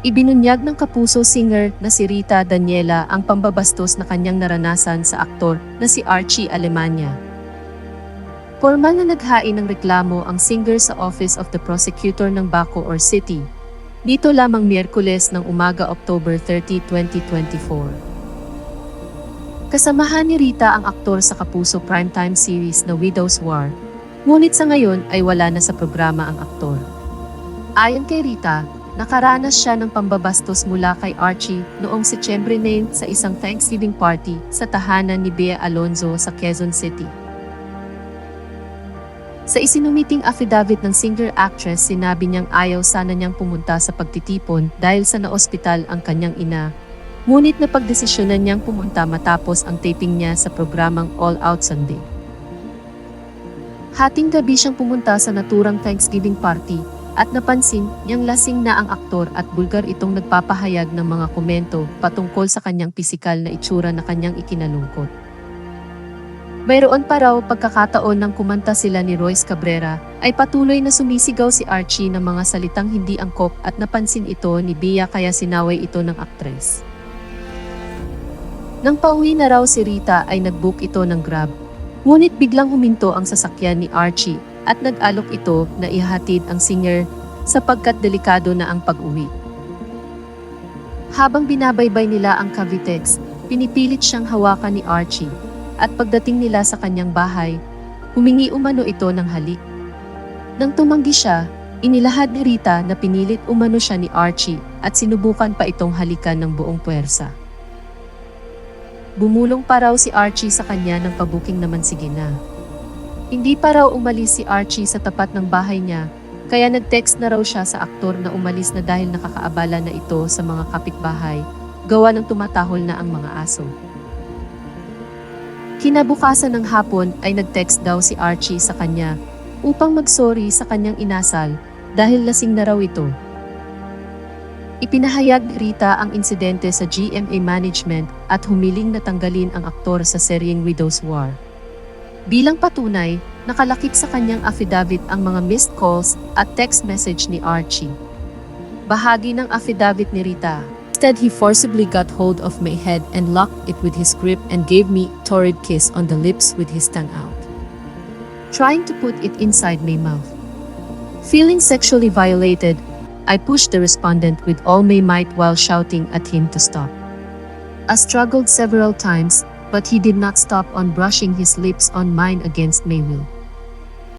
Ibinunyag ng kapuso singer na si Rita Daniela ang pambabastos na kanyang naranasan sa aktor na si Archie Alemania. Formal na naghain ng reklamo ang singer sa Office of the Prosecutor ng Baco or City. Dito lamang Miyerkules ng umaga October 30, 2024. Kasamahan ni Rita ang aktor sa kapuso primetime series na Widow's War. Ngunit sa ngayon ay wala na sa programa ang aktor. Ayon kay Rita, nakaranas siya ng pambabastos mula kay Archie noong Setyembre 9 sa isang Thanksgiving party sa tahanan ni Bea Alonzo sa Quezon City. Sa isinumiting affidavit ng singer-actress, sinabi niyang ayaw sana niyang pumunta sa pagtitipon dahil sa naospital ang kanyang ina. Ngunit napagdesisyonan niyang pumunta matapos ang taping niya sa programang All Out Sunday. Hating gabi siyang pumunta sa naturang Thanksgiving party at napansin niyang lasing na ang aktor at bulgar itong nagpapahayag ng mga komento patungkol sa kanyang pisikal na itsura na kanyang ikinalungkot. Mayroon pa raw pagkakataon ng kumanta sila ni Royce Cabrera, ay patuloy na sumisigaw si Archie ng mga salitang hindi angkop at napansin ito ni Bia kaya sinaway ito ng aktres. Nang pauwi na raw si Rita ay nagbook ito ng Grab. Ngunit biglang huminto ang sasakyan ni Archie at nag-alok ito na ihatid ang singer sapagkat delikado na ang pag-uwi. Habang binabaybay nila ang Cavitex, pinipilit siyang hawakan ni Archie at pagdating nila sa kanyang bahay, humingi umano ito ng halik. Nang tumanggi siya, inilahad ni Rita na pinilit umano siya ni Archie at sinubukan pa itong halikan ng buong puwersa. Bumulong pa raw si Archie sa kanya ng pabuking naman sige na. Hindi pa raw umalis si Archie sa tapat ng bahay niya, kaya nag-text na raw siya sa aktor na umalis na dahil nakakaabala na ito sa mga kapitbahay, gawa ng tumatahol na ang mga aso. Kinabukasan ng hapon ay nag-text daw si Archie sa kanya upang mag-sorry sa kanyang inasal dahil lasing na raw ito. Ipinahayag Rita ang insidente sa GMA Management at humiling na tanggalin ang aktor sa seryeng Widow's War. Bilang patunay, nakalakip sa kanyang affidavit ang mga missed calls at text message ni Archie. Bahagi ng affidavit ni Rita, Instead, he forcibly got hold of my head and locked it with his grip and gave me torrid kiss on the lips with his tongue out. Trying to put it inside my mouth. Feeling sexually violated, I pushed the respondent with all my might while shouting at him to stop. I struggled several times, but he did not stop on brushing his lips on mine against my will.